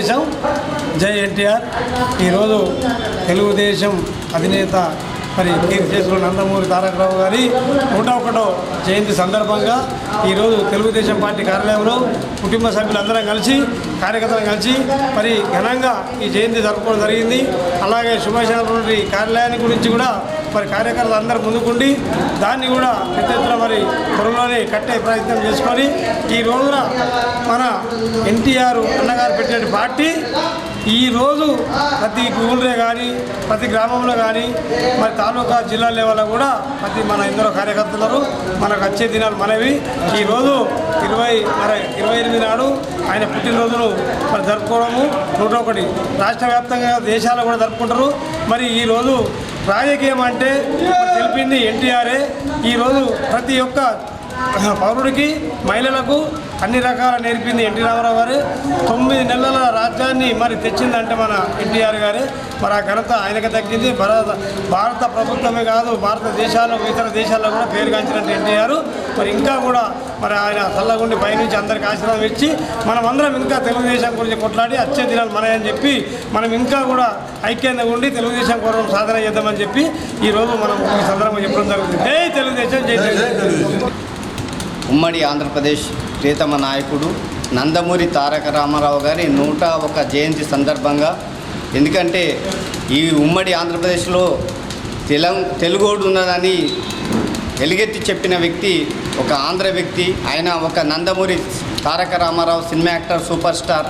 తెలుగుదేశం. జై ఎన్టీఆర్. ఈరోజు తెలుగుదేశం అధినేత మరి కీర్తిశేషులు నందమూరి తారక రావు గారి నూట ఒకటో జయంతి సందర్భంగా ఈరోజు తెలుగుదేశం పార్టీ కార్యాలయంలో కుటుంబ సభ్యులందరం కలిసి కార్యకర్తలు కలిసి మరి ఘనంగా ఈ జయంతి జరుపుకోవడం జరిగింది. అలాగే శుభాశాఖ కార్యాలయాన్ని గురించి కూడా మరి కార్యకర్తలు అందరూ ముందుకుండి దాన్ని కూడా పెద్ద మరి త్వరలోనే కట్టే ప్రయత్నం చేసుకొని ఈ రోజున మన ఎన్టీఆర్ అన్నగారు పెట్టిన పార్టీ ఈరోజు ప్రతి ఊళ్ళో కానీ ప్రతి గ్రామంలో కానీ మరి తాలూకా జిల్లా లెవెల్లో కూడా ప్రతి మన ఎందరో కార్యకర్తలు మనకు వచ్చే దినాలు మనవి. ఈరోజు ఇరవై మరి ఇరవై ఎనిమిది నాడు ఆయన పుట్టినరోజును మరి జరుపుకోవడము. నూట ఒకటి రాష్ట్ర వ్యాప్తంగా దేశాలు కూడా జరుపుకుంటారు. మరి ఈరోజు రాజకీయం అంటే తెలిపింది ఎన్టీఆర్ఏ ఈరోజు ప్రతి ఒక్క పౌరుడికి మహిళలకు అన్ని రకాల నేర్పింది ఎన్టీ రామారావు గారు. తొమ్మిది నెలల రాజ్యాన్ని మరి తెచ్చిందంటే మన ఎన్టీఆర్ గారు. మరి ఆ ఘనత ఆయనకి తగ్గింది. భారత భారత ప్రభుత్వమే కాదు భారతదేశాల్లో ఇతర దేశాల్లో కూడా పేరుగాంచినట్టు ఎన్టీఆర్. మరి ఇంకా కూడా మరి ఆయన చల్లగుండి పైనుంచి అందరికి ఆశీర్వాదం ఇచ్చి మనమందరం ఇంకా తెలుగుదేశం గురించి కొట్లాడి వచ్చే దినాలు మనయని చెప్పి మనం ఇంకా కూడా ఐక్యంగా ఉండి తెలుగుదేశం కోసం సాధన చేద్దామని చెప్పి ఈరోజు మనం ఈ సందర్భంగా చెప్పడం జరుగుతుంది. జై తెలుగుదేశం జై తెలుగుదేశం. ఉమ్మడి ఆంధ్రప్రదేశ్ ప్రియతమ నాయకుడు నందమూరి తారక రామారావు గారి నూట ఒక జయంతి సందర్భంగా. ఎందుకంటే ఈ ఉమ్మడి ఆంధ్రప్రదేశ్లో తెలం తెలుగోడు ఉన్నదని ఎలుగెత్తి చెప్పిన వ్యక్తి ఒక ఆంధ్ర వ్యక్తి ఆయన ఒక Nandamuri Taraka Rama Rao cinema actor super star.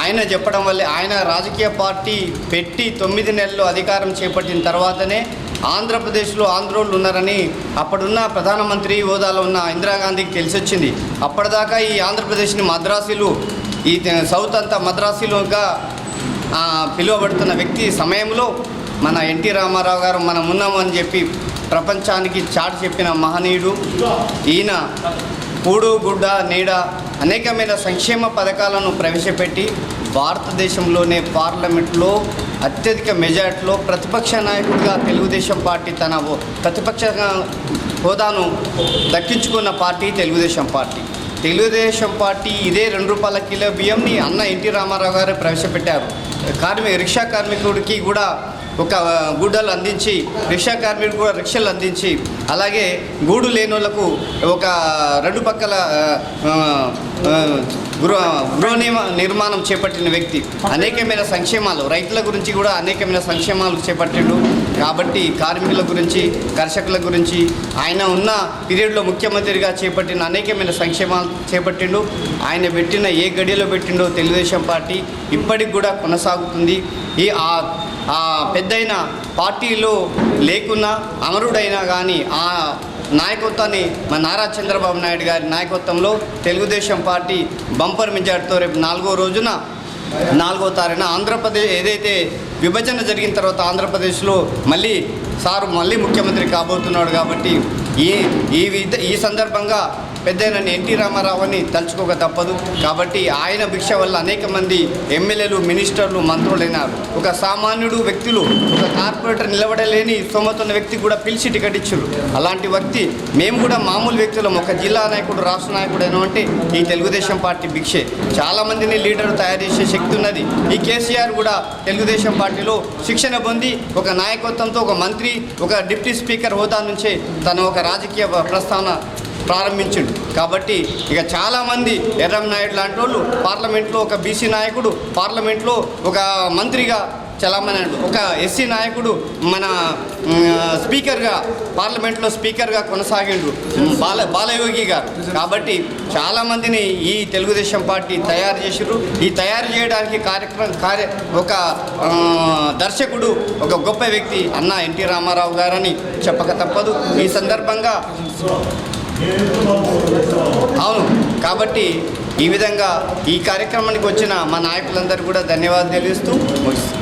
ఆయన చెప్పడం వల్లే ఆయన రాజకీయ పార్టీ పెట్టి తొమ్మిది నెలలు అధికారం చేపట్టిన తర్వాతనే ఆంధ్రప్రదేశ్లో ఆంధ్రోళ్ళు ఉన్నారని అప్పుడున్న ప్రధానమంత్రి హోదాలో ఉన్న ఇందిరాగాంధీకి తెలిసొచ్చింది. అప్పటిదాకా ఈ ఆంధ్రప్రదేశ్ని మద్రాసులు ఈ సౌత్ అంతా మద్రాసీలుగా పిలువబడుతున్న వ్యక్తి సమయంలో మన ఎన్టీ రామారావు గారు మనం ఉన్నామని చెప్పి ప్రపంచానికి చాటి చెప్పిన మహనీయుడు ఈయన కూడు గుడ్డ నీడ అనేకమైన సంక్షేమ పథకాలను ప్రవేశపెట్టి భారతదేశంలోనే పార్లమెంట్లో అత్యధిక మెజార్టీలో ప్రతిపక్ష నాయకుడిగా తెలుగుదేశం పార్టీ తన ఓ- ప్రతిపక్ష హోదాను దక్కించుకున్న party Telugu Desam party. Telugu Desam party ఇదే రెండు రూపాయల కిలో బియ్యంని అన్న ఎన్టీ రామారావు గారు ప్రవేశపెట్టారు. కార్మిక రిక్షా కార్మికుడికి కూడా ఒక గుడ్డలు అందించి రిక్షా కార్మికుడు కూడా రిక్షలు అందించి అలాగే గూడు లేనోళ్ళకు ఒక రెండు పక్కల గృహ గృహ నిర్మాణం చేపట్టిన వ్యక్తి. అనేకమైన సంక్షేమాలు రైతుల గురించి కూడా అనేకమైన సంక్షేమాలు చేపట్టిండు. కాబట్టి కార్మికుల గురించి కర్షకుల గురించి ఆయన ఉన్న పీరియడ్లో ముఖ్యమంత్రిగా చేపట్టిన అనేకమైన సంక్షేమాలు చేపట్టిండు. ఆయన పెట్టిన ఏ గడియలో పెట్టిండో తెలుగుదేశం పార్టీ ఇప్పటికి కూడా కొనసాగుతుంది. ఈ ఆ ఆ పెద్దయిన పార్టీలో లేకున్నా అమరుడైనా కానీ ఆ నాయకత్వాన్ని మా నారా చంద్రబాబు నాయుడు గారి నాయకత్వంలో తెలుగుదేశం పార్టీ బంపర్ మెజార్టీతో రేపు నాలుగో రోజున నాలుగో తారీఖున ఆంధ్రప్రదేశ్ ఏదైతే విభజన జరిగిన తర్వాత ఆంధ్రప్రదేశ్లో మళ్ళీ సారు మళ్ళీ ముఖ్యమంత్రి కాబోతున్నాడు కాబట్టి ఈ ఈ ఈ సందర్భంగా పెద్దయిన ఎన్టీ రామారావు అని తలుచుకోక తప్పదు. కాబట్టి ఆయన భిక్ష వల్ల అనేక మంది ఎమ్మెల్యేలు మినిస్టర్లు మంత్రులైనారు. ఒక సామాన్యుడు వ్యక్తులు ఒక కార్పొరేటర్ నిలబడలేని సొమ్మతున్న వ్యక్తి కూడా పిలిచి టికెట్ ఇచ్చారు. అలాంటి వ్యక్తి మేము కూడా మామూలు వ్యక్తులం. ఒక జిల్లా నాయకుడు రాష్ట్ర నాయకుడు అంటే ఈ తెలుగుదేశం పార్టీ భిక్షే. చాలా మందిని లీడర్ తయారు చేసే శక్తి ఉన్నది. ఈ కేసీఆర్ కూడా తెలుగుదేశం పార్టీలో శిక్షణ పొంది ఒక నాయకత్వంతో ఒక మంత్రి ఒక డిప్యూటీ స్పీకర్ హోదా నుంచే తన ఒక రాజకీయ ప్రస్తావన ప్రారంభించిండు. కాబట్టి ఇక చాలామంది ఎర్రం నాయుడు లాంటి వాళ్ళు పార్లమెంట్లో ఒక బీసీ నాయకుడు పార్లమెంట్లో ఒక మంత్రిగా చలామణి ఒక ఎస్సీ నాయకుడు మన స్పీకర్గా పార్లమెంట్లో స్పీకర్గా కొనసాగిండు బాల బాలయోగి గారు. కాబట్టి చాలామందిని ఈ తెలుగుదేశం పార్టీ తయారు చేసిరు ఈ తయారు చేయడానికి కార్యక్రమం కార్య ఒక దర్శకుడు ఒక గొప్ప వ్యక్తి అన్న ఎన్టీ రామారావు గారని చెప్పక తప్పదు. ఈ సందర్భంగా అవును కాబట్టి ఈ విధంగా ఈ కార్యక్రమానికి వచ్చిన మా నాయకులందరూ కూడా ధన్యవాదాలు తెలుస్తూ ముగిస్తాం